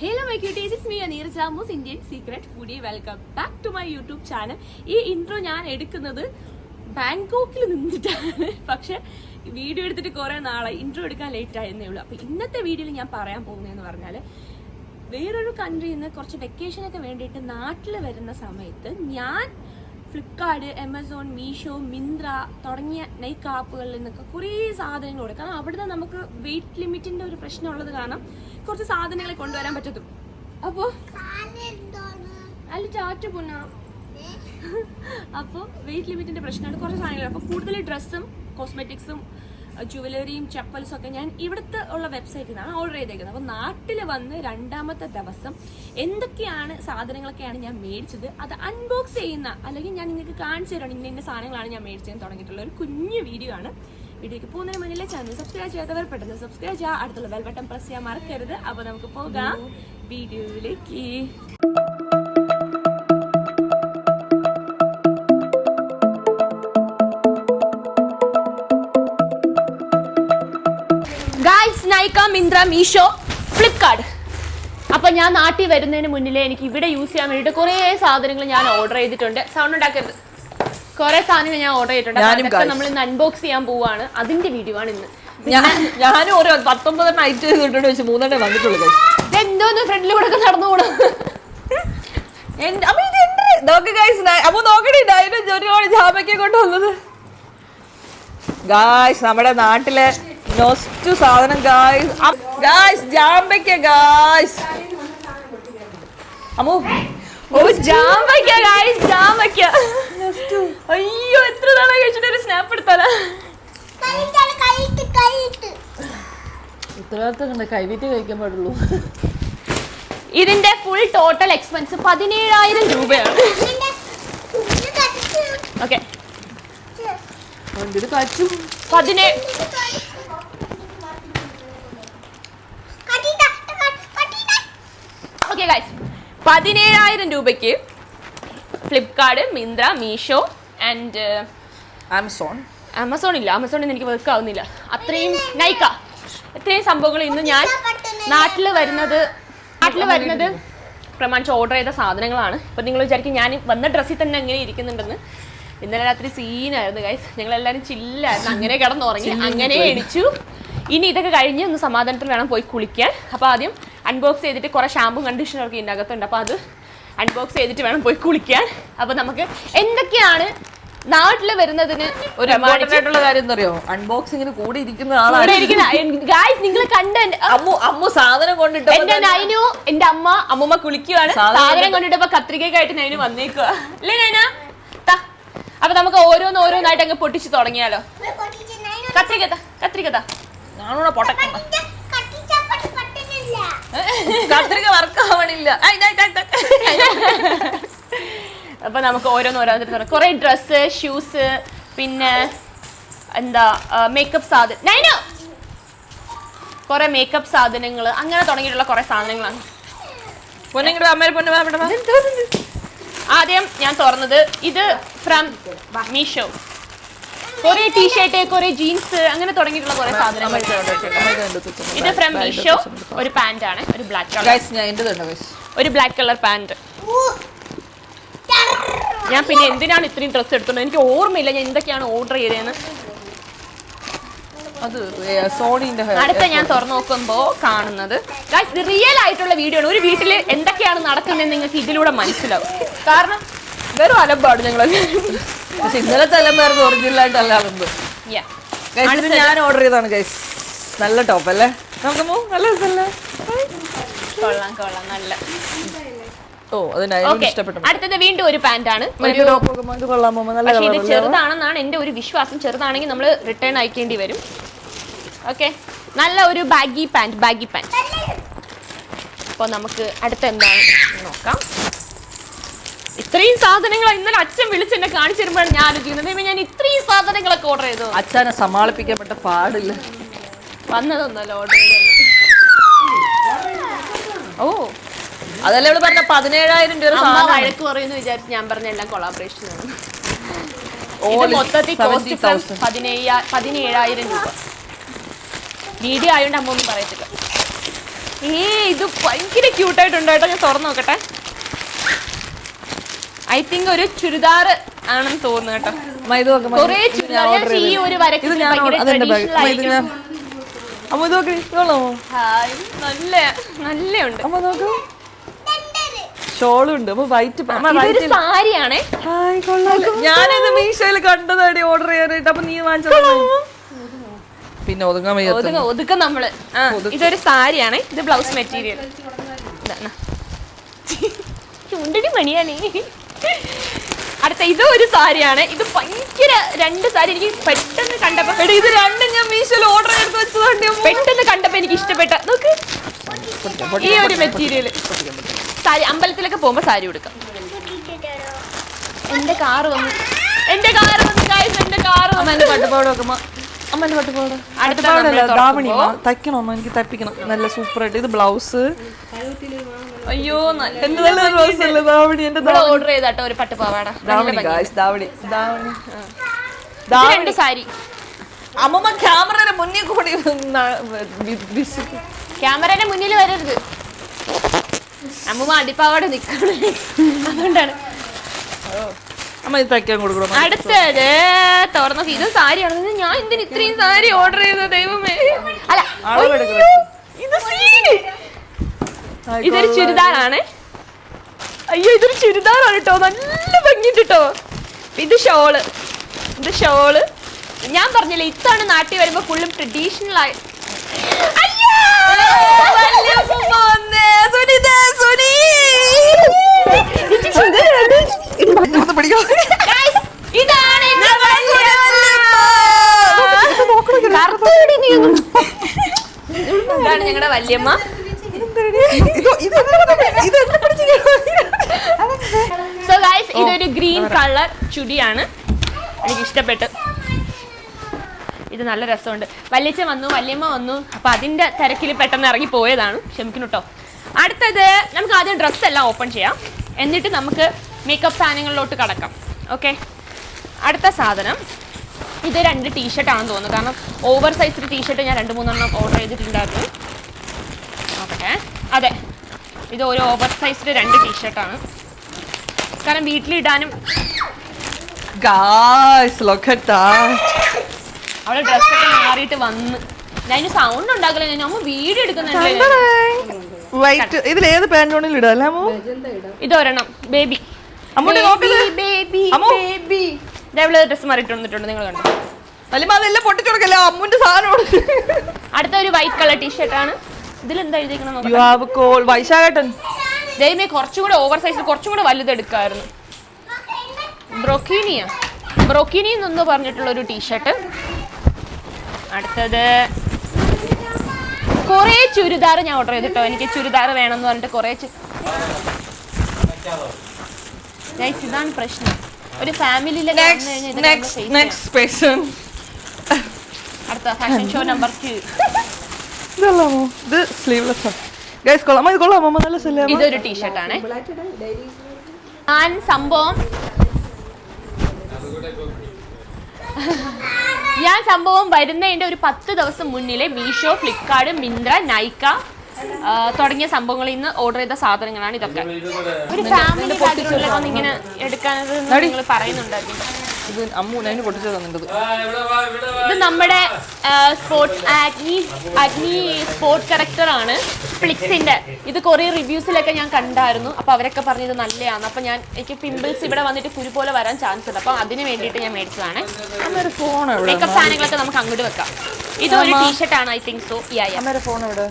Hello my cuties it's me Aneer ജാമൂസ് Indian secret foodie welcome back to my YouTube channel ഈ intro ഞാൻ എടുക്കുന്നത് ബാങ്കോക്കിൽ നിന്നിട്ടാണ്. പക്ഷെ വീഡിയോ എടുത്തിട്ട് കുറേ നാളെ ഇൻട്രോ എടുക്കാൻ ലേറ്റ് ആയിരുന്നേ ഉള്ളൂ. അപ്പോൾ ഇന്നത്തെ വീഡിയോയിൽ ഞാൻ പറയാൻ പോകുന്നതെന്ന് പറഞ്ഞാൽ വേറൊരു കൺട്രിയിൽ നിന്ന് കുറച്ച് വെക്കേഷനൊക്കെ വേണ്ടിയിട്ട് നാട്ടിൽ വരുന്ന സമയത്ത് ഞാൻ ഫ്ലിപ്കാർട്ട് ആമസോൺ മീഷോ മിന്ത്ര തുടങ്ങിയ നൈക്ക് ആപ്പുകളിൽ നിന്നൊക്കെ കുറേ സാധനങ്ങൾ കൊടുക്കും കാരണം അവിടുന്ന് നമുക്ക് വെയിറ്റ് ലിമിറ്റിന്റെ ഒരു പ്രശ്നം ഉള്ളത് കാരണം കുറച്ച് സാധനങ്ങളെ കൊണ്ടുവരാൻ പറ്റത്തും അപ്പോൾ അല്ല ചാറ്റ് പുന അപ്പോൾ വെയിറ്റ് ലിമിറ്റിന്റെ പ്രശ്നമാണ് കുറച്ച് സാധനങ്ങൾ. അപ്പോൾ കൂടുതൽ ഡ്രസ്സും കോസ്മെറ്റിക്സും ജുവലറിയും ചപ്പൽസും ഒക്കെ ഞാൻ ഇവിടുത്തെ ഉള്ള വെബ്സൈറ്റിൽ നിന്നാണ് ഓർഡർ ചെയ്തേക്കുന്നത്. അപ്പോൾ നാട്ടിൽ വന്ന് രണ്ടാമത്തെ ദിവസം എന്തൊക്കെയാണ് സാധനങ്ങളൊക്കെയാണ് ഞാൻ മേടിച്ചത് അത് അൺബോക്സ് ചെയ്യുന്ന അല്ലെങ്കിൽ ഞാൻ നിങ്ങൾക്ക് കാണിച്ചു തരണം ഇന്ന ഇന്ന സാധനങ്ങളാണ് ഞാൻ മേടിച്ചതെന്ന് തുടങ്ങിയിട്ടുള്ള ഒരു കുഞ്ഞു വീഡിയോ ആണ്. വീഡിയോക്ക് പോകുന്നതിന് മുന്നിലെ ചാനൽ സബ്സ്ക്രൈബ് ചെയ്യാത്തവർ പെട്ടെന്ന് സബ്സ്ക്രൈബ് ചെയ്യുക. അടുത്തുള്ള ബെൽ ബട്ടൺ പ്രസ് ചെയ്യാൻ മറക്കരുത്. അപ്പോൾ നമുക്ക് പോകാം. വീഡിയോയിലേക്ക്. മിന്ത്ര മീഷോ ഫ്ലിപ്കാർട്ട് അപ്പൊ ഞാൻ നാട്ടിൽ വരുന്നതിന് മുന്നിലേ എനിക്ക് ഇവിടെ യൂസ് ചെയ്യാൻ വേണ്ടിയിട്ട് കുറേ സാധനങ്ങൾ ഞാൻ ഓർഡർ ചെയ്തിട്ടുണ്ട്. സൗണ്ട് ഉണ്ടാക്കരുത്. കുറേ സാധനങ്ങൾ ഞാൻ ഓർഡർ ചെയ്തിട്ടുണ്ട്. അപ്പൊ. നമ്മൾ ഇന്ന് അൺബോക്സ് ചെയ്യാൻ പോവാണ്. അതിന്റെ വീഡിയോ ആണ് ഇന്ന്. ഞാൻ ഞാനും ഒരു പത്തൊമ്പതെണ്ണം ഐറ്റ് ചെയ്തിട്ടുണ്ട് വെച്ച് മൂന്നെണ്ണം വന്നിട്ടുള്ളൂ guys. ഇതെന്തോന്ന് ഫ്രണ്ടിലൂടെ ഒക്കെ നടന്നു എന്റെ- അമ്മ ഇത് എന്റെ നോക്ക് ഗൈസ് അപ്പൊ നോക്കണേ ഡൈന ഒരുപാട് ജാമയ്ക്ക് കൊണ്ട് വന്നത് ഗായ്സ് നമ്മുടെ നാട്ടിലെ നൊസ്റ്റു സാധനം ഗായ്സ് ഗായ്സ് ജാമ്പയ്ക്ക ഗായ്സ് അമ്മോ ഓ ജാമ്പയ്ക്ക ഗായ്സ് ജാമ്പയ്ക്ക. അയ്യോ എത്ര നാളെ കഴിച്ചിട്ട് ഒരു സ്നാപ്പ് എടുത്താലാ? ഉത്തരവാദിത്തം കൈവീറ്റ് കഴിക്കാൻ പാടുള്ളൂ. ഇതിന്റെ ഫുൾ ടോട്ടൽ എക്സ്പെൻസ് പതിനേഴായിരം രൂപയാണ്. ഓക്കെ ഓക്കെ ഗൈസ് പതിനേഴായിരം രൂപയ്ക്ക് Flipkart Myntra Meesho and Amazon Amazon ഇല്ല. ആമസോണിൽ എനിക്ക് വർക്ക് ആവുന്നില്ല. അത്രയും നൈക്ക ഇത്രയും സംഭവങ്ങൾ ഇന്ന് ഞാൻ നാട്ടിൽ വരുന്നത് നാട്ടിൽ വരുന്നത് പ്രമാണിച്ച് ഓർഡർ ചെയ്ത സാധനങ്ങളാണ്. ഇപ്പം നിങ്ങൾ വിചാരിക്കും ഞാൻ വന്ന ഡ്രസ്സിൽ തന്നെ അങ്ങനെ ഇരിക്കുന്നുണ്ടെന്ന്. ഇന്നലെ രാത്രി സീനായിരുന്നു ഗൈസ് ഞങ്ങളെല്ലാവരും ചില്ലായിരുന്നു അങ്ങനെ കിടന്നുറങ്ങി. അങ്ങനെ എണിച്ചു ഇനി ഇതൊക്കെ കഴിഞ്ഞ് ഒന്ന് സമാധാനത്തിൽ വേണം പോയി കുളിക്കാൻ. അപ്പോൾ ആദ്യം അൺബോക്സ് ചെയ്തിട്ട് കുറേ ഷാമ്പും കണ്ടീഷണറൊക്കെ ഇതിന്റെ അകത്തുണ്ട് അപ്പോൾ അത് അൺബോക്സ് ചെയ്തിട്ട് വേണം പോയി കുളിക്കാൻ. അപ്പോൾ നമുക്ക് എന്തൊക്കെയാണ് നാട്ടിൽ വരുന്നതിന് ഒരു ആയിട്ടുള്ള കാര്യം എന്താ അറിയോ അൺബോക്സിങ്ങിന് കൂടി ഇരിക്കുന്ന ആളാണ്. ഗായ്സ് നിങ്ങൾ കണ്ട അമ്മു അമ്മു സാധനം കൊണ്ടിട്ട് എന്റെ നൈനു എന്റെ അമ്മ അമ്മൂമ്മ കുളിക്കുവാണ്. സാധനം കൊണ്ടിട്ട് കൊണ്ടിട്ടപ്പോ കത്രികയായിട്ട് നൈനു വന്നേക്കുക അല്ലേ നൈന. അപ്പൊ നമുക്ക് ഓരോന്ന് ഓരോന്നായിട്ട് അങ്ങ് പൊട്ടിച്ചു തുടങ്ങിയാലോ? കത്രിക കത്രികത കത്രിക. ഞാനൂടെ പൊട്ടക്കണ്ട കത്രിക വർക്ക് ആവണില്ല. അപ്പൊ നമുക്ക് ഓരോന്ന് ഓരോന്നിട്ട് തുടങ്ങാം കുറെ ഡ്രസ്സ് ഷൂസ് പിന്നെ എന്താ മേക്കപ്പ് സാധനം നൈനോ! കുറെ മേക്കപ്പ് സാധനങ്ങൾ അങ്ങനെ തുടങ്ങിയിട്ടുള്ള കുറെ സാധനങ്ങളാണ്. പൊന്നിങ്ങോട്ട് അമ്മ പൊന്നു ആദ്യം ഞാൻ തുറന്നത് ഇത് ഫ്രം മീഷോ. കുറെ ടീഷർട്ട് കുറെ ജീൻസ് അങ്ങനെ തുടങ്ങിയിട്ടുള്ള കുറെ സാധനങ്ങൾ. ഇത് ഫ്രം മീഷോ ഒരു പാന്റ് ആണ് ഒരു ബ്ലാക്ക് കളർ ഒരു ബ്ലാക്ക് കളർ പാന്റ് ഞാൻ പിന്നെ എന്തിനാണ് ഇത്രയും ഡ്രസ്സ് എടുത്തത് എനിക്ക് ഓർമ്മയില്ല ഞാൻ എന്തൊക്കെയാണ് ഓർഡർ ചെയ്തതെന്ന്. അടുത്ത ഞാൻ തുറന്നു നോക്കുമ്പോൾ കാണുന്നത്. റിയൽ ആയിട്ടുള്ള വീഡിയോ ആണ്. ഒരു വീട്ടിൽ എന്തൊക്കെയാണ് നടക്കുന്നത് നിങ്ങൾക്ക് ഇതിലൂടെ മനസ്സിലാവും. കാരണം വെറും അലമ്പാണ് ഞങ്ങൾ പക്ഷെ ഇന്നലത്തെ എല്ലാം പേർക്ക് ഒറിജിനൽ ആയിട്ടല്ല ഇത് ഞാൻ ഓർഡർ ചെയ്താണ് ഗൈസ് നല്ല ടോപ്പ് അല്ലേ? നമുക്ക് നല്ല രസമല്ലേ? കൊള്ളാം കൊള്ളാം നല്ല. ഓ അടുത്തത് വീണ്ടും ഒരു പാന്റ് ആണ്. ഇത് ചെറുതാണെന്നാണ് എന്റെ ഒരു വിശ്വാസം. ചെറുതാണെങ്കിൽ നമ്മൾ റിട്ടേൺ അയക്കേണ്ടി വരും. ഓക്കെ നല്ല ഒരു ബാഗി പാന്റ് ബാഗി പാന്റ് അപ്പോൾ നമുക്ക് അടുത്ത എന്താണ് നോക്കാം. ഇത്രയും സാധനങ്ങൾ ഇന്നലെ അച്ഛൻ വിളിച്ചെന്നെ കാണിച്ചു തരുമ്പോഴാണ് ഞാൻ ആലോചിക്കുന്നത്. ദൈവമേ, ഞാൻ ഇത്രയും സാധനങ്ങളൊക്കെ ഓർഡർ ചെയ്തു? അച്ഛനെ സമാളിപ്പിക്കപ്പെട്ട പാടില്ല. വന്നതൊന്നല്ല ഓർഡർ ചെയ്തത്. ഓ. അതല്ലേ ഇവിടെ പറഞ്ഞ പതിനേഴായിരം രൂപ അമ്മ സാധനം വഴക്ക് പറയുന്നു വിചാരിച്ചു ഞാൻ പറഞ്ഞ എല്ലാം കൊളാബറേഷൻ ആണ്. All ഇത് is മൊത്തത്തിൽ കോസ്റ്റ് 70,000. പതിനേഴ പതിനേഴായിരം രൂപ. വീഡിയോ ആയതുകൊണ്ട് അമ്മ ഒന്നും പറയത്തില്ല. ഏ ഇത് ഭയങ്കര ക്യൂട്ടായിട്ടുണ്ട് കേട്ടോ. ഞാൻ തുറന്നു നോക്കട്ടെ. ഐ തിങ്ക് ഒരു ചുരിദാർ ആണെന്ന് തോന്നുന്നു കേട്ടോ. നോക്ക്, കുറേ ഇത് ഞാൻ ഈ ഒരു വരക്ക് അമ്മ നോക്ക് ഹായ് നല്ല അമ്മ നോക്ക്. ഷോളും ഉണ്ട് അപ്പൊ വൈറ്റ് സാരിയാണേ. ഹായ് ഞാനിത് മീഷോയിൽ കണ്ടതാടി ഓർഡർ ചെയ്യാനായിട്ട്. അപ്പൊ നീ വാങ്ങിച്ചത് പിന്നെ ഒതുങ്ങാൻ ഒതുക്ക നമ്മൾ. ഇതൊരു സാരിയാണേ. ഇത് ബ്ലൗസ് മെറ്റീരിയൽ. ചുണ്ടടി മണിയാണേ. അടുത്ത ഇത് ഒരു സാരിയാണ്. ഇത് ഭയങ്കര രണ്ട് സാരി എനിക്ക് പെട്ടെന്ന് കണ്ടപ്പോ എടി ഇത് രണ്ടും ഞാൻ മീഷോയിൽ ഓർഡർ എടുത്ത് വെച്ചതുകൊണ്ട് അമ്മ. പെട്ടെന്ന് കണ്ടപ്പോ എനിക്ക് ഇഷ്ടപ്പെട്ട നോക്ക്. ഈ ഒരു മെറ്റീരിയൽ സാരി അമ്പലത്തിലൊക്കെ പോകുമ്പോ സാരി കൊടുക്കാം എന്റെ കാറ് വന്നു. എന്റെ കാറ് വന്നു എന്റെ കാറ് വന്നു. പട്ടുപാട് വെക്കുമ്പോ. അമ്മ എന്റെ പട്ടുപാട് അടുത്ത ദാവണി തുറക്കുമ്പോ- എനിക്ക് തയ്പ്പിക്കണം. നല്ല സൂപ്പർ ആയിട്ട് ഇത് ബ്ലൗസ്. അയ്യോ നല്ല ബ്ലൗസ് ദാവണി എന്റെ ഓർഡർ ചെയ്താട്ടോ ഒരു പട്ടുപാവാട ദാവണി ഗായ്സ് ദാവണി ദാവണി രണ്ട് സാരി. അമ്മമ്മ ക്യാമറയുടെ മുന്നിൽ കൂടി ക്യാമറയുടെ മുന്നിൽ വരരുത്. അമ്മൂമ്മ അടിപ്പാവാട നിക്കണേ. അതുകൊണ്ടാണ്. അമ്മ ഇത് തയ്ക്കാൻ കൊടുക്കണം. അടുത്തത് തുറന്നു ഇത് സാരിയാണ് ഞാൻ എന്തിനു ഇത്രയും സാരി ഓർഡർ ചെയ്തത് ദൈവമേ? അല്ല. അയ്യോ, ഇത് സീന്. ഇതൊരു ചുരിദാറാണ്. അയ്യോ ഇതൊരു ചുരിദാറാണ് കേട്ടോ നല്ല ഭംഗിയുണ്ട് കേട്ടോ ഇത് ഷോൾ. ഇത് ഷോൾ. ഞാൻ പറഞ്ഞില്ലേ ഇത്താണ് നാട്ടിൽ വരുമ്പോ ഫുള്ളും ട്രഡീഷണൽ ആയി അയ്യോ! ഇവിടുന്ന് പിടിക്കോ? Guys, ഇതാണ് എന്റെ കറുത്തടി നീ ഒന്ന്. ഇതാണ് ഞങ്ങളുടെ വല്യമ്മ സോ ഗൈസ് ഇതൊരു ഗ്രീൻ കളർ ചുടിയാണ്. എനിക്ക് ഇഷ്ടപ്പെട്ടു ഇത് നല്ല രസമുണ്ട്. വല്യച്ഛ വന്നു വല്യമ്മ വന്നു. അപ്പൊ അതിന്റെ തിരക്കിൽ പെട്ടെന്ന് ഇറങ്ങി പോയതാണ്. ക്ഷമിക്കുന്നു കേട്ടോ അടുത്തത് നമുക്ക് ആദ്യം ഡ്രസ്സ് എല്ലാം ഓപ്പൺ ചെയ്യാം. എന്നിട്ട് നമുക്ക് മേക്കപ്പ് സാധനങ്ങളിലോട്ട് കടക്കാം. ഓക്കെ അടുത്ത സാധനം. ഇത് രണ്ട് ടീഷർട്ടാണെന്ന് തോന്നുന്നു. കാരണം ഓവർ സൈസ് ടീഷർട്ട് ഞാൻ രണ്ട് മൂന്നെണ്ണം ഓർഡർ ചെയ്തിട്ടുണ്ടായിരുന്നു നോക്കട്ടെ അതെ ഇത് ഒരു ഓവർ സൈസ്ഡ് രണ്ട് ടീഷർട്ടാണ് കാരണം വീട്ടിലിടാനും. അവിടെ ഡ്രസ്സൊക്കെ മാറിയിട്ട് വന്ന്. ഞാൻ സൗണ്ട് ഉണ്ടാക്കില്ല? ഞാൻ അമ്മ വീഡിയോ എടുക്കുന്നുണ്ട്. വൈറ്റ് ഇതിൽ ഏത് പാന്റോണിൽ ഇടാം ബേബി ഡ്രസ് മാറിയിട്ട് വന്നിട്ടുണ്ട്. നിങ്ങൾ കണ്ടോ? വലിയ അതെല്ലാം പൊട്ടിച്ചുകൊടുക്കല്ലേ അമ്മുന്റെ സാധനം അടുത്ത ഒരു വൈറ്റ് കളർ ടീഷർട്ടാണ് ഇതിൽ എഴുതിക്കണം യു ഹാവ് കോൾ വൈശാഖട്ടൻ ദൈവമേ കുറച്ചും കൂടെ ഓവർ സൈസിൽ കുറച്ചും കൂടെ വലുതെടുക്കായിരുന്നു ബ്രൊക്കീനിയ ബ്രൊക്കീനി എന്നൊന്ന് പറഞ്ഞിട്ടുള്ള ഒരു ടീഷർട്ട് അടുത്തത് കുറേ ചുരിദാർ ഞാൻ ഓർഡർ ചെയ്തിട്ടോ. എനിക്ക് ചുരിദാർ വേണമെന്ന് പറഞ്ഞിട്ട് കുറേ Guys, ഇതാണ് പ്രശ്നം. ഒരു ഫാമിലി വന്നു കഴിഞ്ഞാൽ ഇതൊക്കെ നെക്സ്റ്റ് face നെക്സ്റ്റ് പേഴ്സൺ അടുത്ത ഫാഷൻ ഷോ നമ്പർ ടു ഇതല്ലാമോ ഇത് സ്ലീവ്ലെസ് ഗൈസ് കൊള്ളാമോ ഇത് കൊള്ളാമോ നല്ല സ്ഥലം ഇതൊരു ടീഷർട്ടാണ് ഞാൻ സംഭവം ഞാൻ സംഭവം വരുന്നതിന്റെ ഒരു പത്ത് ദിവസം മുന്നിലെ മീഷോ ഫ്ലിപ്കാർട്ട് മിന്ത്ര നൈക്ക തുടങ്ങിയ സംഭവങ്ങളിൽ നിന്ന് ഓർഡർ ചെയ്ത സാധനങ്ങളാണ് ഇതൊക്കെ. ഒരു ഫാമിലി ബാഗിനുള്ളിൽ ഇങ്ങനെ എടുക്കാനത് നിങ്ങൾ പറയുന്നുണ്ടായിരുന്നു ഇത് അമ്മു അതിന് പൊട്ടിച്ചു തന്നിട്ടത്. ഇത് നമ്മുടെ സ്പോർട്സ് അഗ്നി അഗ്നി സ്പോർട്സ് കറക്റ്റർ ആണ് ഫ്ലിക്സിന്റെ ഇത് കുറേ റിവ്യൂസിലൊക്കെ ഞാൻ കണ്ടായിരുന്നു. അപ്പൊ അവരൊക്കെ പറഞ്ഞത് നല്ലതാണ് അപ്പൊ ഞാൻ എനിക്ക് പിമ്പിൾസ് ഇവിടെ വന്നിട്ട് കുരു പോലെ വരാൻ ചാൻസ് ഉണ്ട്. അപ്പൊ അതിന് വേണ്ടിയിട്ട് ഞാൻ മേടിച്ചതാണ്. മേക്കപ്പ് സാധനങ്ങളൊക്കെ നമുക്ക് അങ്ങോട്ട് വെക്കാം. ഇത് ഒരു ടീഷർട്ട് ആണ് ഐ തിങ്ക് സോ യാ അമ്മയുടെ ഫോൺ എവിടെ?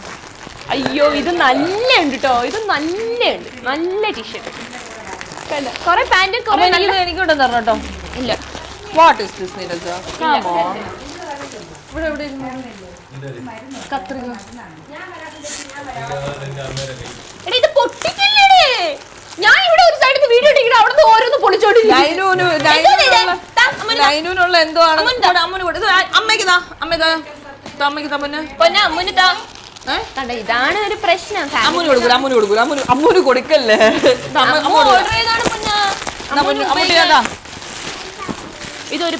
അയ്യോ ഇത് നല്ല ഉണ്ട് കേട്ടോ ഇത് നല്ല ഉണ്ട് നല്ല ടീഷർട്ട് കുറെ പാന്റും കൊറേ നല്ല എനിക്ക് എനിക്കുണ്ടെന്ന് കേട്ടോ ഇല്ല. What is this Neeraja come on ഇവിടെ എവിടെ കത്രിക. എടാ ഇത് പൊട്ടിക്കില്ലേ ഞാൻ ഇവിടെ ഒരു സൈഡിൽ വീഡിയോ എടുക്കണം അവിടെ നിന്ന് ഓരോന്ന് പൊളിച്ചോട്ടില്ല എന്തോ ആണ് അമ്മയ്ക്ക് താ അമ്മയ്ക്ക് താ. അമ്മയ്ക്ക് താ പൊന്നെ. പൊന്നെ അമ്മുന് താ. ഇതാണ് ഒരു പ്രശ്നം. അമ്മൂന് കൊടുക്കൂല അമ്മൂന് കൊടുക്കൂല അമ്മൂന് അമ്മൂന് കൊടുക്കല്ലേ? അമ്മ- അമ്മ. ഓർഡർ ചെയ്താണ് പൊന്ന. ഞാൻ. ഇതൊരു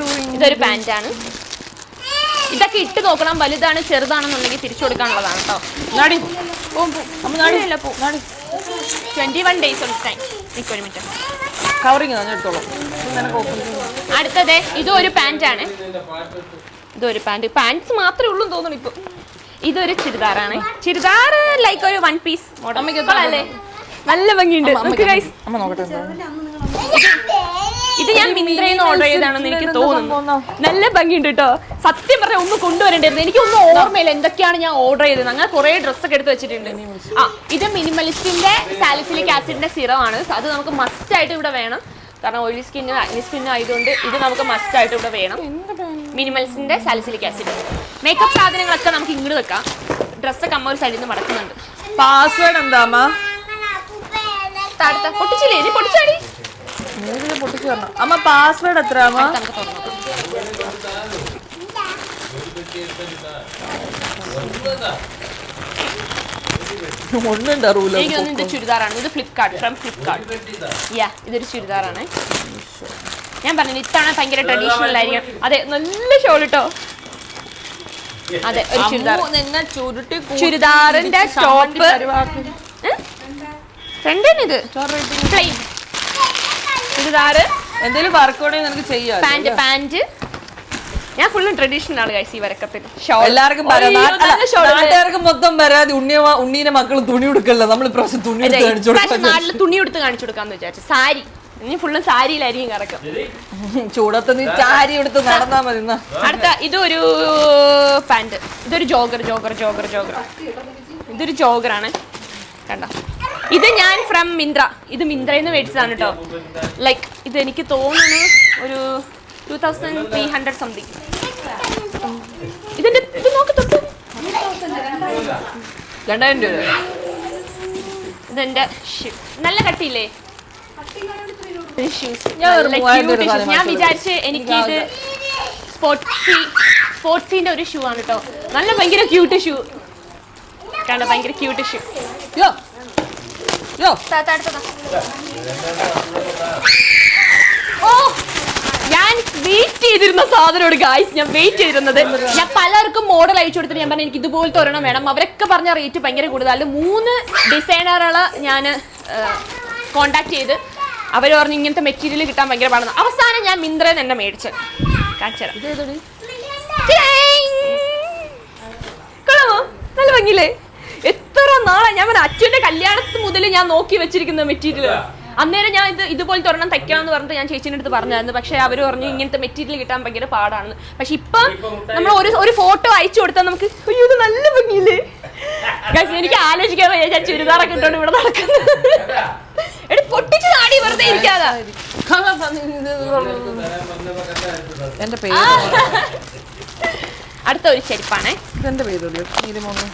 ഡൂയിങ് ഇതൊരു പാന്റ് ആണ് ഇതൊക്കെ ഇട്ട് നോക്കണം. വലുതാണ് ചെറുതാണെന്നുണ്ടെങ്കിൽ തിരിച്ചു കൊടുക്കാനുള്ളതാണ് കേട്ടോ ട്വന്റി വൺ ഡേയ്സ് ഉണ്ട് ടൈം ഒരു മിനിറ്റ് കവറിങ് എടുത്തോളാം. ഇത് ചെയ്യാം അടുത്തത് ഇതൊരു പാന്റ് ആണ് ഇതൊരു പാന്റ്. പാന്റ്സ് മാത്രമേ ഉള്ളൂ തോന്നുന്നു ഇപ്പൊ ഇതൊരു ചുരിദാറാണ്. ചുരിദാർ ലൈക്ക് ഒരു വൺ പീസ് മോഡൽ നല്ല ഭംഗിയുണ്ട്. ഇത് ഞാൻ മിന്ത്രയിൽ നിന്ന് ഓർഡർ ചെയ്താണെന്ന് എനിക്ക് തോന്നുന്നു. നല്ല ഭംഗിയുണ്ട് കേട്ടോ സത്യം പറഞ്ഞ ഒന്ന് കൊണ്ടുവരണ്ടായിരുന്നു. എനിക്കൊന്നും ഓർമ്മയില്ല എന്തൊക്കെയാണ് ഞാൻ ഓർഡർ ചെയ്തത്. അങ്ങനെ കുറെ ഡ്രസ്സൊക്കെ എടുത്ത് വെച്ചിട്ടുണ്ട്. ആ ഇത് മിനിമലിസ്റ്റിന്റെ സാലിസിലിക് ആസിഡിന്റെ സിറം ആണ് അത് നമുക്ക് മസ്റ്റ് ആയിട്ട് ഇവിടെ വേണം. കാരണം ഓയിലി സ്കിന്നും അഗ്നി സ്കിന്നും ആയതുകൊണ്ട് ഇത് നമുക്ക് മസ്റ്റ് ആയിട്ട് ഇവിടെ വേണം. മിനിമൽസിന്റെ സാലിസിലിക് ആസിഡ് മേക്കപ്പ് സാധനങ്ങളൊക്കെ നമുക്ക് ഇങ്ങോട്ട് വെക്കാം. ഡ്രസ്സൊക്കെ അമ്മ ഒരു സൈഡിൽ നിന്ന് മടക്കുന്നുണ്ട്. പാസ്വേഡ് എന്താ അമ്മ? താഴത്തെ പൊട്ടിച്ചില്ലേ? ഇനി പൊട്ടിച്ചാടി. നീ പൊട്ടിച്ചു അമ്മ പാസ്വേഡ് എത്ര അമ്മ? നമുക്ക് തുറന്നു ഒന്നും അറിയില്ല എനിക്ക് ഇത് ചുരിദാറാണ്. ഇത് ഫ്ലിപ്കാർട്ട് ഫ്രം ഫ്ലിപ്കാർട്ട്. യാ ഇതൊരു ചുരിദാറാണ്. ഞാൻ പറഞ്ഞു ഇത്തവണ ഭയങ്കര ട്രഡീഷണൽ ആയിരിക്കും. അതെ നല്ല ഷോൾ കേട്ടോ അതെ ഒരു ചുരിദാർ. ചുരിദാറിന്റെ ടോപ്പ്. ഫ്രണ്ടിന് ഇത് പ്ലെയിൻ ചുരിദാറ്? എന്തേലും വർക്ക് ഉണ്ടെങ്കിൽ നിനക്ക് ചെയ്യാം പാന്റ് പാന്റ്. ഞാൻ ഫുള്ളും ട്രഡീഷണൽ ആണ് കഴിച്ച് ഈ വരക്കത്തിൽ എല്ലാവർക്കും നാട്ടുകാർക്ക് മൊത്തം പരാതി ഉണ്ണിയ ഉണ്ണീനെ മക്കൾ തുണി കൊടുക്കല്ല നമ്മൾ ഇപ്രാവശ്യം തുണി എടുത്ത് കാണിച്ചു കൊടുക്കാം തുണി എടുത്ത് കാണിച്ചു കൊടുക്കാന്ന് വിചാരിച്ചു. സാരി. ഇനി ഫുള്ളും സാരിയിലായിരിക്കും കറക്കം. ചൂടത്ത് നീ സാരി എടുത്ത് നടന്നാ മതി. അടുത്ത ഇതൊരു പാന്റ്. ഇതൊരു ജോഗർ ജോഗർ ജോഗർ ജോഗർ. ഇതൊരു ജോഗറാണ് കണ്ട? ഇത് ഞാൻ ഫ്രം മിന്ത്ര. ഇത് മിന്ത്രയിൽ നിന്ന് മേടിച്ചതാണ് കേട്ടോ ലൈക്ക് ഇത് എനിക്ക് തോന്നുന്നു ഒരു two thousand three hundred something ഇതിന്റെ ഇത് നോക്ക് തൊട്ട്. രണ്ടായിരം രൂപ. ഇതെന്റെ നല്ല കട്ടിയില്ലേ? ഞാൻ വിചാരിച്ച് എനിക്ക് ഇത് സ്പോർട്സി സ്പോർട്സിന്റെ ഒരു ഷൂ ആണ് കേട്ടോ നല്ല ഭയങ്കര ക്യൂട്ട് ഷൂ കണ്ട ഭയങ്കര ക്യൂട്ട് ഷൂ യോ. യോ. ഓ. ഞാൻ വെയിറ്റ് ചെയ്തിരുന്ന സാധനമാണ് ഗായ്സ് ഞാൻ വെയിറ്റ് ചെയ്തിരുന്നത്. ഞാൻ പലർക്കും മോഡൽ അയച്ചു കൊടുത്തിട്ട് ഞാൻ പറഞ്ഞു എനിക്ക് ഇതുപോലത്തെ ഒരെണ്ണം വേണം. അവരൊക്കെ പറഞ്ഞ റേറ്റ് ഭയങ്കര കൂടുതലാണ് മൂന്ന് ഡിസൈനറുകളെ ഞാൻ കോണ്ടാക്ട് ചെയ്ത് അവർ പറഞ്ഞു ഇങ്ങനത്തെ മെറ്റീരിയൽ കിട്ടാൻ ഭയങ്കര പാടാണ് അവസാനം ഞാൻ മിന്ത്രയിൽ തന്നെ മേടിച്ചത് കാണിച്ചു തരാം. കൊള്ളാമോ? നല്ല ഭംഗിയില്ലേ? എത്ര നാളാണ് ഞാൻ അച്ഛന്റെ കല്യാണത്തിന് മുതൽ ഞാൻ നോക്കി വെച്ചിരിക്കുന്ന മെറ്റീരിയൽ അന്നേരം ഞാൻ ഇത് ഇതുപോലെ ഒരെണ്ണം തയ്ക്കണം എന്ന് പറഞ്ഞിട്ട് ഞാൻ ചേച്ചിന്റെ അടുത്ത് പറഞ്ഞായിരുന്നു. പക്ഷെ അവർ പറഞ്ഞു ഇങ്ങനത്തെ മെറ്റീരിയൽ കിട്ടാൻ ഭയങ്കര പാടാണെന്ന്. പക്ഷെ ഇപ്പം നമ്മൾ ഒരു ഒരു ഫോട്ടോ അയച്ചു കൊടുത്താൽ നമുക്ക് അയ്യോ ഇത് നല്ല ഭംഗിയില്ലേ? എനിക്ക് ആലോചിക്കാൻ വയ്യ ഞാൻ ചുരിദാറൊക്കെ ഇട്ടോണ്ട് ഇവിടെ നടക്കുന്നത് എടി പൊട്ടിച്ച് നാടി വെറുതെ ഇരിക്കാതാ. എന്റെ പേര് അടുത്ത ഒരു ചെരിപ്പാണേ. ഇതെന്റെ പേര് നീലിമോന്ന്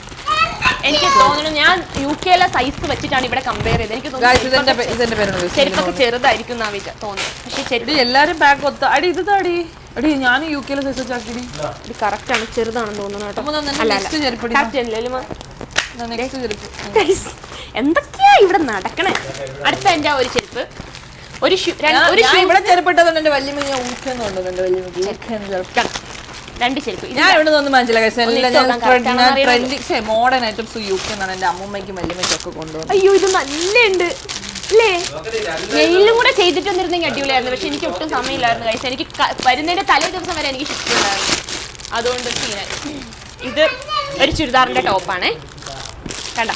എനിക്ക് തോന്നുന്നു ഞാൻ യു കെയിലെ സൈസ് വെച്ചിട്ടാണ് ഇവിടെ കമ്പയർ ചെയ്തത്. എനിക്ക് തോന്നുന്നു ചെരുപ്പൊക്കെ ചെറുതായിരിക്കും എന്നാ തോന്നുന്നു. പക്ഷെ ചെരുപ്പ് എല്ലാരും ബാഗ് ഒത്ത അടി ഇത് താടി. അടി ഞാൻ യു കെയിലെ സൈസ് വെച്ചാക്കി ഇത്. കറക്റ്റ് ആണ് ചെറുതാണെന്ന് തോന്നുന്നു കേട്ടോ. എന്തൊക്കെയാ ഇവിടെ നടക്കണേ? അടുത്ത എന്റെ ഒരു ചെരുപ്പ്. ഒരു ഷൂ ഒരു ഷൂ ഇവിടെ ചെരുപ്പിട്ടതുകൊണ്ട് എന്റെ വല്യമ്മ ഞാൻ വലിയ ഊക്കെന്ന് ചെരുപ്പ്. രണ്ട് ചെരുപ്പ് ഞാൻ ഇവിടെ നിന്ന് മനസ്സിലായി മോഡേൺ ഐറ്റംസ് യു കെ എന്നാണ് എന്റെ അമ്മൂമ്മയ്ക്കും വല്യമ്മയ്ക്കും ഒക്കെ കൊണ്ടുവന്നത്. അയ്യോ ഇത് നല്ലുണ്ട് അല്ലേ നെയിലും കൂടെ ചെയ്തിട്ട് വന്നിരുന്നെങ്കിൽ അടിപൊളിയായിരുന്നു. പക്ഷെ എനിക്ക് ഒട്ടും സമയമില്ലായിരുന്നു കഴിച്ചാൽ എനിക്ക് വരുന്നതിന്റെ തലേ ദിവസം വരെ എനിക്ക് ഷിഫ്റ്റ് ഉണ്ടായിരുന്നു അതുകൊണ്ട് സീനായി ഇത് ഒരു ചുരിദാറിന്റെ ടോപ്പാണേ കണ്ട.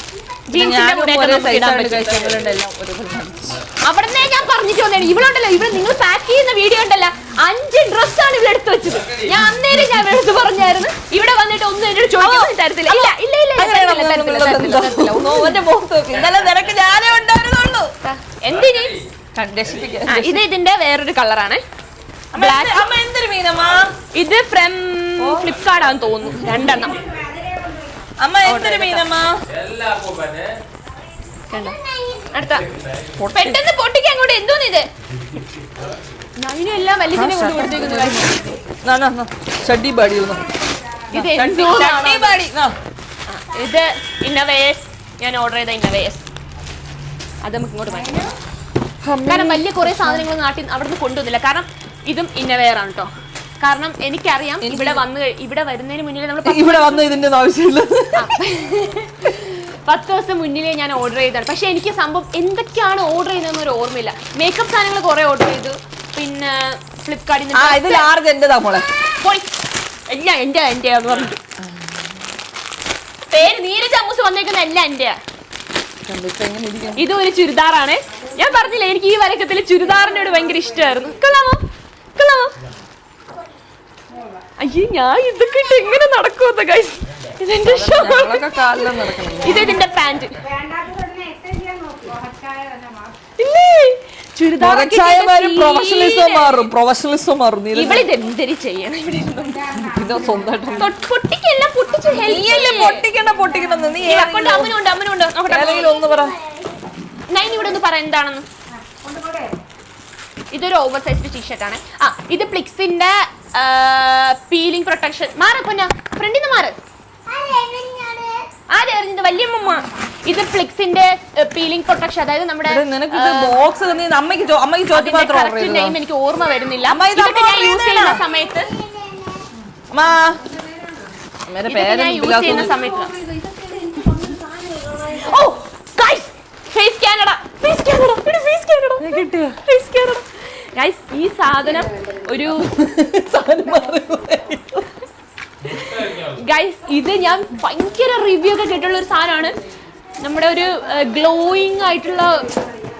അവിടുന്ന് ഞാൻ പറഞ്ഞിട്ട് വന്നേ ഇവളുണ്ടല്ലോ ഇവിടെ നിങ്ങൾ പാക്ക് ചെയ്യുന്ന വീഡിയോ ഉണ്ടല്ലോ. അഞ്ച് ഡ്രസ് ആണ് ഇവിടെ എടുത്തു വെച്ചത്. ഞാൻ അന്നേരം ഞാൻ ഇവിടെ എടുത്ത് പറഞ്ഞായിരുന്നു. ഇവിടെ വന്നിട്ട് ഒന്നും എന്നോട് ചോദിക്കാൻ തരത്തില്ല. ഇല്ല ഇല്ല ഇല്ല തരത്തില്ല, തരത്തില്ല, തരത്തില്ല, തരത്തില്ല. ഓന്റെ മുഖത്ത് നോക്ക്. ഇന്നലെ നിനക്ക് ഞാനേ ഉണ്ടായിരുന്നുള്ളൂ. എന്തിന് ഇത് ഇതിന്റെ വേറൊരു കളറാണ്. ഇത് ഫ്രം ഫ്ലിപ്കാർട്ട് ആണെന്ന് തോന്നുന്നു. രണ്ടെണ്ണം. അമ്മ എന്തൊരു മീനമ്മ അടുത്ത. പെട്ടെന്ന് പൊട്ടിക്കാൻ അങ്ങോട്ട്. എന്തോന്ന് ഷഡ്ഡി. ഇത് ഇന്നവേഴ്സ്. ഞാൻ ഓർഡർ ചെയ്ത ഇന്നവേഴ്സ്. അത് നമുക്ക് ഇങ്ങോട്ട് മാറ്റാം. കാരണം വലിയ കുറേ സാധനങ്ങൾ നാട്ടിൽ അവിടെ നിന്ന് കൊണ്ടുവന്നില്ല. കാരണം ഇതും ഇന്നവെയർ ആണ് കേട്ടോ കാരണം എനിക്കറിയാം ഇവിടെ വന്ന് ഇവിടെ വരുന്നതിന് മുന്നിൽ നമ്മൾ ഇവിടെ വന്ന് ഇതിന്റെ ആവശ്യമില്ല. പത്ത് ദിവസം മുന്നിലേ ഞാൻ ഓർഡർ ചെയ്തതാണ്. പക്ഷെ എനിക്ക് സംഭവം എന്തൊക്കെയാണ് ഓർഡർ ചെയ്തതെന്ന് ഒരു ഓർമ്മയില്ല. മേക്കപ്പ് സാധനങ്ങൾ കുറെ ഓർഡർ ചെയ്തു. പിന്നെ ഫ്ലിപ്കാർട്ടിൽ ആ ഇത് ലാർജ് എന്റേതാ മോളെ. എല്ലാം പേര് നീരജ് അമ്മൂസ് വന്നേക്കുന്ന എല്ലാം എന്റെ കണ്ടിട്ട് എങ്ങനെ ഇരിക്കും ഇതും ഒരു ചുരിദാറാണ്. ഞാൻ പറഞ്ഞില്ല എനിക്ക് ഈ വരക്കത്തിൽ ചുരിദാറിനോട് ഭയങ്കര ഇഷ്ടമായിരുന്നു. കൊള്ളാമോ? കൊള്ളാമോ? അയ്യേ ഞാൻ ഇതൊക്കെ ഇട്ട് എങ്ങനെ നടക്കുമോ ഗൈസ് ഇതെന്റെ ഇത് ഇതിന്റെ പാന്റ് ഇല്ലേ? ചുരിദാർ പ്രൊഫഷണലിസം മാറും പ്രൊഫഷണലിസം മാറും ചെയ്യണം? ഇവിടെ പൊട്ടിക്കല്ല പൊട്ടിച്ച്. പൊട്ടിക്കണ്ട നീ അമ്മനുണ്ട് അമ്മനുണ്ട് ഒന്ന് പറ. നൈൻ ഇവിടെ ഒന്ന് പറ എന്താണെന്ന്. കൊണ്ടുപോടെ ഇതൊരു ഓവർ സൈസ്ഡ് ടീഷർട്ട് ആണ്. ആ ഇത് പ്ലിക്സിന്റെ പീലിംഗ് പ്രൊട്ടക്ഷൻ മാറപ്പോ ഫ്രണ്ടിന്ന് മാറ്. ആരെ എറിഞ്ഞത് വല്യമ്മ ഇത് ഫ്ലിക്സിന്റെ പീലിംഗ് പ്രൊട്ടക്ഷൻ അതായത് നമ്മുടെ നിനക്ക് ഇത് ബോക്സ് അമ്മയ്ക്ക് അമ്മയ്ക്ക് ചോദ്യം മാത്രം നെയിം എനിക്ക് ഓർമ്മ വരുന്നില്ല. ഇതൊക്കെ ഞാൻ യൂസ് ചെയ്യുന്ന സമയത്ത് ഞാൻ യൂസ് ചെയ്യുന്ന സമയത്ത്. ഓ guys face Canada face Canada face Canada കിട്ടിയോ? ഫേസ് കാനഡ ഗൈസ് ഈ സാധനം ഒരു ഗൈസ് ഇത് ഞാൻ ഭയങ്കര റിവ്യൂ ഒക്കെ കേട്ടുള്ള ഒരു സാധനമാണ്. നമ്മുടെ ഒരു ഗ്ലോയിങ് ആയിട്ടുള്ള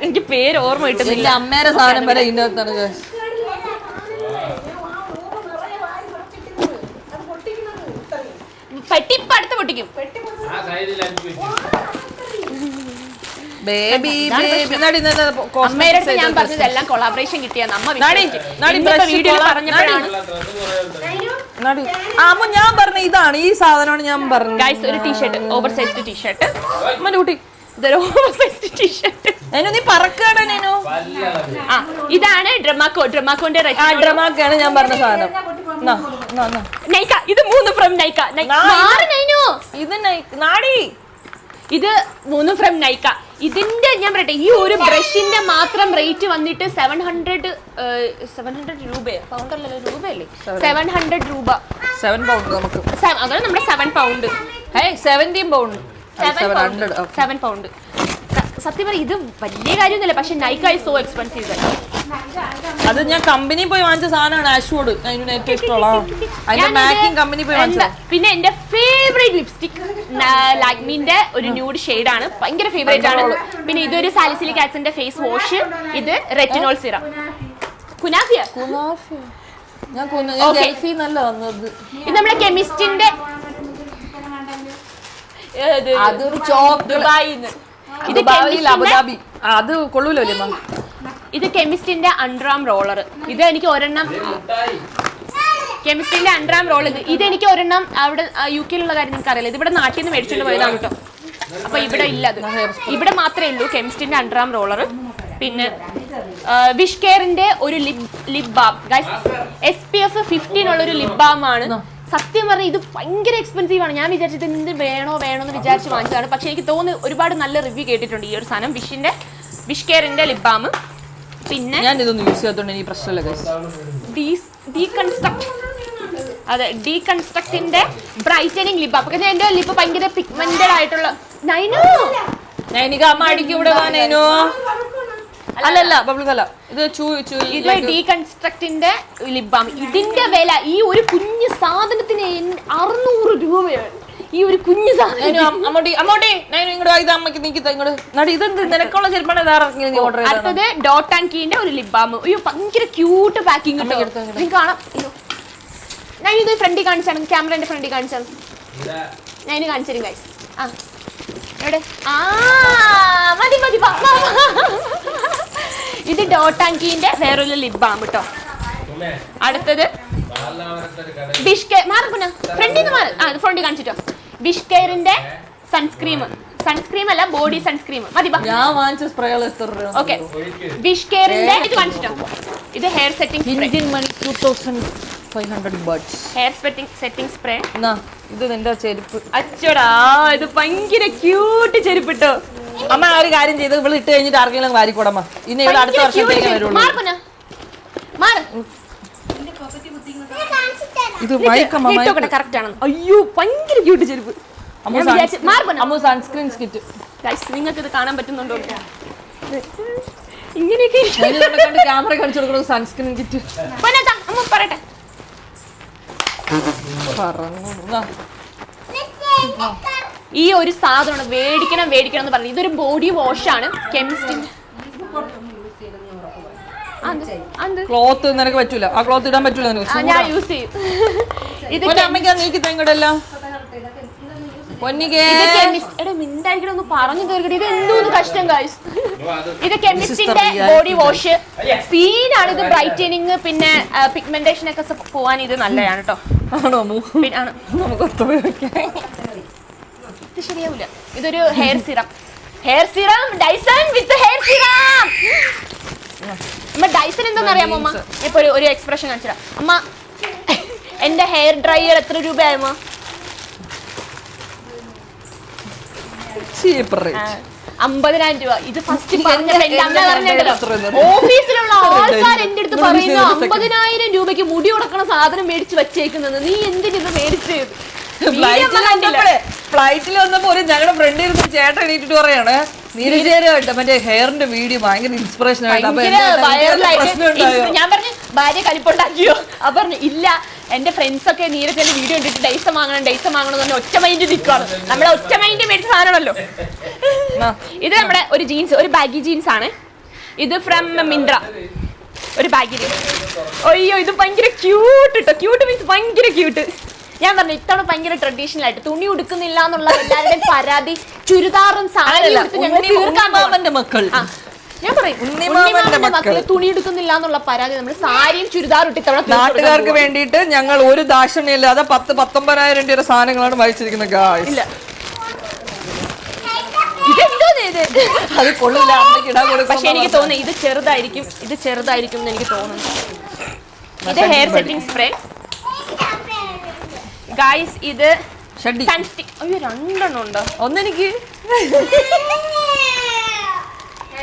എനിക്ക് പേര് ഓർമ്മ കിട്ടുന്നില്ല. അമ്മേടെ സാധനം വരെ ഇതിന്റെ അകത്താണ്. പെട്ടി ഇപ്പൊ അടുത്ത് പൊട്ടിക്കും ബേബി ബേബി നടി നടി അമ്മയുടെ അടുത്ത് ഞാൻ പറഞ്ഞത് എല്ലാം കൊളാബറേഷൻ കിട്ടിയെന്ന് അമ്മ നടി, നടി, brush വീഡിയോ കൊള്ളാം. പറഞ്ഞപ്പോഴാണ് നടി. ആ അമ്മ ഞാൻ പറഞ്ഞ ഇതാണ് ഈ സാധനമാണ് ഞാൻ പറഞ്ഞത്. ഗൈസ് ഒരു ടീഷർട്ട് ഓവർ സൈസ്ഡ് ടീഷർട്ട് അമ്മന്റെ കുട്ടി. ഇതൊരു ഓവർ സൈസ്ഡ് ടീഷർട്ട് നേനു നീ പറക്കാണ് നേനു. ആ ഇതാണ് ഡ്രമാക്കോ ഡ്രമാക്കോന്റെ ആ ഡ്രമാക്കാണ് ഞാൻ പറഞ്ഞ സാധനം. നൈക്ക ഇത് മൂന്ന് ഫ്രം നൈക്ക നാടി. ഇത് മൂന്നും ഫ്രം നൈക്ക ഇതിന്റെ ഞാൻ പറയട്ടെ ഈ ഒരു ബ്രഷിന്റെ മാത്രം റേറ്റ് വന്നിട്ട് സെവൻ ഹൺഡ്രഡ് സെവൻ ഹൺഡ്രഡ് രൂപയോ? പൗണ്ട് അല്ലല്ലോ രൂപയല്ലേ? സെവൻ ഹൺഡ്രഡ് രൂപ. സെവൻ പൗണ്ട് നമുക്ക്. അതാണ് നമ്മുടെ seven pound seventeen pound seven pound സത്യം പറ ഇത് വലിയ കാര്യമൊന്നുമില്ല പക്ഷെ നൈക്കായി സോ എക്സ്പെൻസീവ് അത് ഞാൻ കമ്പനി പോയി വാങ്ങിച്ച സാധനമാണ് ആഷ്വോഡ് അതിന് ഏറ്റവും ഇഷ്ടമുള്ള. അതിന്റെ മാക്കിംഗ് കമ്പനി പോയി വാങ്ങിച്ച പിന്നെ എന്റെ ഫേവറേറ്റ് ലിപ്സ്റ്റിക് ലാക്മിന്റെ ഒരു ന്യൂഡ് ഷെയ്ഡ് ആണ്. ഭയങ്കര ഫേവറേറ്റ് ആണ്. പിന്നെ ഇതൊരു സാലിസിലിക് ആക്സിന്റെ ഫേസ് വാഷ് ഇത് റെറ്റിനോൾ സിറം കുനാഫിയ? ഞാൻ വന്നത്. ഇത് നമ്മുടെ കെമിസ്റ്റിന്റെ അതൊരു ചോക്ക് ദുബായിന്ന്. ഇത് അബുദാബി. അത് കൊള്ളൂലോ ഇത് കെമിസ്റ്റിന്റെ അണ്ടറാം റോളർ. ഇത് എനിക്ക് ഒരെണ്ണം കെമിസ്ട്രിന്റെ അണ്ടറാം റോൾ ഇത് ഇത് എനിക്ക് ഒരെണ്ണം അവിടെ യു കെയിലുള്ള കാര്യം നിങ്ങൾക്ക് അറിയില്ല ഇത് ഇവിടെ നാട്ടിൽ നിന്ന് മേടിച്ചു പോയതാണ് കേട്ടോ. അപ്പൊ ഇവിടെ ഇല്ല അത്. ഇവിടെ മാത്രമേ ഉള്ളൂ കെമിസ്ട്രിന്റെ അണ്ടറാം റോളർ. പിന്നെ വിഷ് കെയറിന്റെ ഒരു lip lip balm. S P F fifteen ഉള്ള ഒരു ലിപ് ബാം ആണ്. സത്യം പറഞ്ഞാൽ ഇത് ഭയങ്കര എക്സ്പെൻസീവ് ആണ്. ഞാൻ വിചാരിച്ചത് എന്ത് വേണോ വേണോ എന്ന് വിചാരിച്ച് വാങ്ങിച്ചതാണ്. പക്ഷെ എനിക്ക് തോന്നുന്നു ഒരുപാട് നല്ല റിവ്യൂ കേട്ടിട്ടുണ്ട് ഈ ഒരു സാധനം. വിഷിന്റെ വിഷ് കെയറിന്റെ ലിപ് ബാം. പിന്നെ ഞാൻ ഇതൊന്നും യൂസ് ചെയ്യാത്തതുകൊണ്ട് എനിക്ക് പ്രശ്നമില്ല അതെ ഡീകൺസ്ട്രക്റ്റിന്റെ ബ്രൈറ്റനിങ് ലിപ്പ് അപ്പൊ എന്റെ ലിപ്പ് ഭയങ്കര പിഗ്മെന്റഡ് ആയിട്ടുള്ള നൈനോ! നൈനിക അമ്മ അടിക്കും ഇവിടെ നൈനോ. അല്ലല്ല ബബിൾക്കല്ല ഇത് ചൂ ചൂ ഇത് ഡീകൺസ്ട്രക്റ്റിന്റെ ലിപ്പ് ബാം ഇതിന്റെ വില ഈ ഒരു കുഞ്ഞു സാധനത്തിന് അറുന്നൂറ് രൂപയാണ്. ഈ ഒരു കുഞ്ഞു സാധനം നൈനു, അം- അമ്മോട്ടി അമ്മോട്ടി നൈനു ഇങ്ങോട്ട് ഇത് അമ്മയ്ക്ക് നീക്കി ഇങ്ങോട്ട്. നടി ഇതെന്ത്? നിനക്കുള്ള ചെരുപ്പാണ് വേറെ നീ ഓർഡർ ചെയ്തത്? അടുത്തത് ഡോട്ട് ആൻഡ് കീന്റെ ഒരു ലിപ് ബാം അയ്യോ ഭയങ്കര ക്യൂട്ട് പാക്കിംഗ്. നിങ്ങൾക്ക് കാണാം. ഞാൻ ഇത് ഫ്രണ്ടിൽ കാണിച്ചാണ് ക്യാമറന്റെ ഫ്രണ്ടി കാണിച്ചാണ് ഞാൻ ഇത് കാണിച്ചു തരും ഗൈസ് ആ. എവിടെ? ആ മതി മതി. ഇത് ഡോട്ട് ആൻഡ് കീന്റെ വേറൊരു ലിപ് ബാം കേട്ടോ. അടുത്തത് ബിഷ് കെയർ മാറപ്പുന ഫ്രണ്ടിൽ നിന്ന് മാറി. ആ ഫ്രണ്ടി കാണിച്ചിട്ടോ. കെയറിന്റെ സൺസ്ക്രീം. സൺസ്ക്രീം അല്ല ബോഡി സൺസ്ക്രീം. മതി ഞാൻ വാങ്ങിച്ച സ്പ്രേകൾ എത്ര രൂപ? ഓക്കെ. വിഷ്കെയറിന്റെ ഇത് കാണിച്ചിട്ടോ ഇത് hair setting Indian money two thousand five hundred buds hair setting setting spray ഇത് നിന്റെ ചെരുപ്പ്. അച്ചോടാ ഇത് ഭയങ്കര ക്യൂട്ട് ചെരുപ്പിട്ടോ. അമ്മ ഒരു കാര്യം ചെയ്ത് ഇവിടെ ഇട്ട് കഴിഞ്ഞിട്ട് ആർക്കെങ്കിലും വാരിക്കൂടമ്മ ഇനി ഇവിടെ അടുത്ത വർഷത്തേക്ക് വരുള്ളൂ. മാറ് ഇത് കറക്റ്റ് ആണ് അയ്യോ ഭയങ്കര ക്യൂട്ട് ചെരുപ്പ് അമ്മു സൺസ്ക്രീൻ സ്കിറ്റ് നിങ്ങൾക്ക് ഇത് കാണാൻ പറ്റുന്നുണ്ടോ? ഇങ്ങനെയൊക്കെ ക്യാമറ കാണിച്ചു സൺസ്ക്രീൻ കിറ്റ് അമ്മ പറയട്ടെ. ഈ ഒരു സാധനം മേടിക്കണം മേടിക്കണം എന്ന് പറഞ്ഞു. ഇതൊരു ബോഡി വാഷ് ആണ്. കെമിസ്റ്റിന്റെ ക്ലോത്ത് നിനക്ക് പറ്റൂല. ആ ക്ലോത്ത് ഇടാൻ പറ്റൂല നിനക്ക്. ഞാൻ യൂസ് ചെയ്യും. ഇത് പൊന്നെ അമ്മയ്ക്ക് നീക്കി തെങ്ങടല്ലോ ഒന്ന് പറഞ്ഞു തീർക്കട്ടെ ഇത് എന്തോന്ന് കഷ്ടം ഗൈസ് ഇത് കെമിസ്റ്റിന്റെ. ബോഡി വാഷ് സീനാണ് ഇത് ബ്രൈറ്റനിങ് പിന്നെ പിഗ്മെന്റേഷൻ ഒക്കെ പോവാൻ ഇത് നല്ലതാണ് കേട്ടോ ഇത് ശരിയാവില്ല ഇതൊരു hair serum hair serum Dyson with hair serum അമ്മ ഡൈസൺ എന്താണെന്നറിയാമോ അമ്മ? ഇപ്പൊ ഒരു ഒരു എക്സ്പ്രഷൻ കാണിച്ചാ അമ്മ എന്റെ ഹെയർ ഡ്രയർ എത്ര രൂപയായമ്മ അമ്പതിനായിരം രൂപ. ഇത് ഫസ്റ്റ്? ഓഫീസിലുള്ള ആൾക്കാർ എന്റെ അടുത്ത് പറയുന്നു അമ്പതിനായിരം രൂപയ്ക്ക് മുടി ഉടക്കണ സാധനം മേടിച്ച് വെച്ചേക്കുന്നത്. നീ എന്തിനു മേടിച്ച്? ഫ്ലൈറ്റിൽ വന്നപ്പോ ഒരു ഞങ്ങളുടെ ഫ്രണ്ട് ഇരുന്ന് ചേട്ടൻ എണീറ്റിട്ട് പറയാണ് നീരജേരമായിട്ട് മറ്റേ ഹെയറിന്റെ വീഡിയോ ഭയങ്കര ഇൻസ്പിറേഷൻ ഞാൻ പറഞ്ഞു ഭാര്യ കലിപ്പുണ്ടാക്കിയോ? അപ്പൊ പറഞ്ഞു ഇല്ല എന്റെ ഫ്രണ്ട്സ് ഒക്കെ നീരജന്റെ വീഡിയോ കണ്ടിട്ട് ഡൈസ വാങ്ങണം ഡൈസ വാങ്ങണം എന്ന് പറഞ്ഞ ഒറ്റ മൈൻഡ് നിൽക്കുകയാണ് നമ്മളെ ഒറ്റ മൈൻഡ് മേടിച്ച സാധനമാണല്ലോ. ഇത് നമ്മുടെ ഒരു ജീൻസ് ഒരു ബാഗി ജീൻസ് ആണ്. ഇത് ഫ്രം മിന്ദ്ര ഒരു ബാഗിൽ ജീൻസ് അയ്യോ ഇത് ഭയങ്കര ക്യൂട്ട് കേട്ടോ ക്യൂട്ട് മീൻസ് ഭയങ്കര ക്യൂട്ട് ഞാൻ പറഞ്ഞു ഇത്തവണ ഭയങ്കര ട്രഡീഷണൽ ആയിട്ട് തുണി ഉടുക്കുന്നില്ല എന്നുള്ള എല്ലാവരുടെയും പരാതി ചുരിദാറും സാരിയും മക്കൾ ഞാൻ പറയും മക്കൾ. തുണി എടുക്കുന്നില്ല എന്നുള്ള പരാതി നമ്മൾ സാരിയും ചുരിദാറും ഇട്ടിത്തവണ നാട്ടുകാർക്ക്. വേണ്ടിയിട്ട് ഞങ്ങൾ ഒരു ദാക്ഷിണ്യമില്ലാതെ പത്ത് പത്തൊമ്പതിനായിരം രൂപ സാധനങ്ങളാണ് വായിച്ചിരിക്കുന്നത് ഇല്ല. അത് കൊള്ളില്ല പക്ഷെ എനിക്ക് തോന്നുന്നു ഇത് ചെറുതായിരിക്കും ഇത് ചെറുതായിരിക്കും എന്ന് എനിക്ക് തോന്നുന്നു. ഇത് ഹെയർ സെറ്റിംഗ് സ്പ്രേ ഗായ്സ് ഇത് സൺസ്റ്റിക് അയ്യോ രണ്ടെണ്ണം ഉണ്ടോ ഒന്നെനിക്ക്.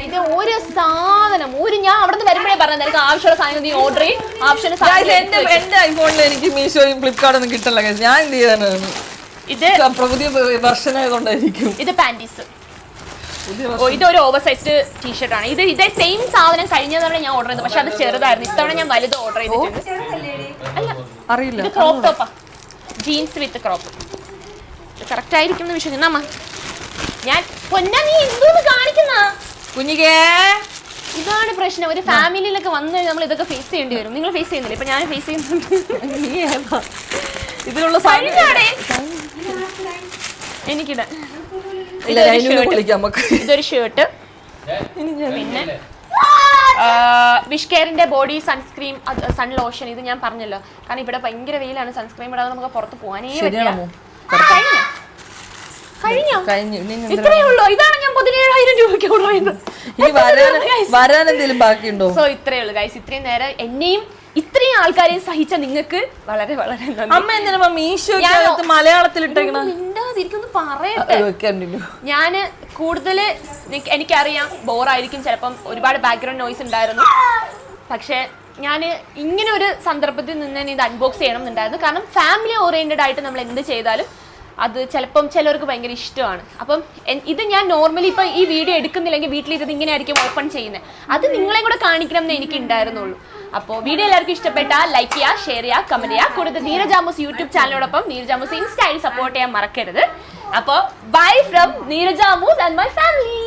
ഇത് ഒരു സാധനം. ഒരു ഞാൻ അവിടെ നിന്ന് വരുമ്പോഴേ പറഞ്ഞത് നിനക്ക് ആവശ്യമുള്ള സാധനം നീ ഓർഡർ ചെയ്യും. ആവശ്യമുള്ള സാധനം എന്റെ എന്റെ ഐഫോണിൽ എനിക്ക് മീഷോയും ഫ്ലിപ്കാർട്ടും ഒന്നും കിട്ടില്ല guys. ഞാൻ എന്ത് ചെയ്യാനാണ്? ഇത് പുതിയ വർഷനായതുകൊണ്ടായിരിക്കും. ഇത് പാന്റീസ് ഓ ഇതൊരു ഓവർ സൈസ്ഡ് ടീഷർട്ട് ആണ്. ഇത് ഇതേ സെയിം സാധനം കഴിഞ്ഞ തവണ ഞാൻ ഓർഡർ ചെയ്തത്. പക്ഷെ അത് ചെറുതായിരുന്നു. ഇത്തവണ ഞാൻ വലുത് ഓർഡർ ചെയ്തിട്ടുണ്ട്. അറിയില്ല. ഇത് ക്രോപ്പ് ടോപ്പാ ജീൻസ് വിത്ത് ക്രോപ്പ് കറക്റ്റ് ആയിരിക്കും എന്ന് വിശ്വസിക്കുന്നു. അമ്മ ഞാൻ പൊന്നാ നീ എന്തോന്ന് കാണിക്കുന്ന? കുഞ്ഞികേ ഇതാണ് പ്രശ്നം. ഒരു ഫാമിലിയിലൊക്കെ വന്നു കഴിഞ്ഞാൽ നമ്മൾ ഇതൊക്കെ ഫേസ് ചെയ്യേണ്ടി വരും. നിങ്ങൾ ഫേസ് ചെയ്യുന്നില്ല? ഇപ്പൊ ഞാൻ ഫേസ് ചെയ്യുന്നുണ്ട്. നീ ഏതാ? ഇതിലുള്ള എനിക്കിടാം. ഇതൊരു നമുക്ക്. ഇതൊരു ഷർട്ട് പിന്നെ? വിഷ് കെയറിന്റെ ബോഡി സൺസ്ക്രീം സൺ ലോഷൻ ഇത് ഞാൻ പറഞ്ഞല്ലോ. കാരണം ഇവിടെ ഭയങ്കര വെയിലാണ് സൺസ്ക്രീം ഇടാതെ നമുക്ക് പുറത്ത് പോകാനേ പറ്റില്ല. കഴിഞ്ഞോ? കഴിഞ്ഞോ. ഇത്രയേ ഉള്ളൂ. ഇതാണ് ഞാൻ പതിനേഴായിരം രൂപയ്ക്ക് ഓർഡർ ചെയ്തത് വരാൻ എന്തെങ്കിലും ബാക്കിയുണ്ടോ? സോ ഇത്രയേ ഉള്ളൂ ഗൈസ് ഇത്രയും നേരം എന്നെയും ഇത്രയും ആൾക്കാരെയും സഹിച്ച നിങ്ങൾക്ക് വളരെ വളരെ അമ്മ എന്തിനാ മീശോ മലയാളത്തിൽ ഇട്ടേക്കണ പറയട്ടെ. ഞാൻ കൂടുതൽ എനിക്കറിയാം ബോറായിരിക്കും ചിലപ്പം ഒരുപാട് ബാക്ക്ഗ്രൗണ്ട് നോയ്സ് ഉണ്ടായിരുന്നു. പക്ഷേ ഞാൻ ഇങ്ങനെ ഒരു സന്ദർഭത്തിൽ നിന്ന് ഇത് അൺബോക്സ് ചെയ്യണം എന്നുണ്ടായിരുന്നു. കാരണം ഫാമിലി ഓറിയന്റഡ് ആയിട്ട് നമ്മൾ എന്ത് ചെയ്താലും അത് ചിലപ്പം ചിലർക്ക് ഭയങ്കര ഇഷ്ടമാണ്. അപ്പം ഇത് ഞാൻ നോർമലി ഇപ്പം ഈ വീഡിയോ എടുക്കുന്നില്ലെങ്കിൽ വീട്ടിലിരുന്ന് ഇങ്ങനെ ആയിരിക്കും ഓപ്പൺ ചെയ്യുന്നത്. അത് നിങ്ങളെ കൂടെ കാണിക്കണം എന്ന് എനിക്ക് ഉണ്ടായിരുന്നുള്ളൂ. അപ്പോൾ വീഡിയോ എല്ലാവർക്കും ഇഷ്ടപ്പെട്ടാൽ ലൈക്ക് ചെയ്യുക ഷെയർ ചെയ്യുക കമന്റ് ചെയ്യുക. കൂടുതൽ നീരജാമൂസ് യൂട്യൂബ് ചാനലിനോടൊപ്പം നീരജാമൂസ് ഇൻസ്റ്റയിൽ സപ്പോർട്ട് ചെയ്യാൻ മറക്കരുത്. അപ്പോൾ ബൈ ഫ്രം നീരജാമൂസ് ആൻഡ് മൈ ഫാമിലി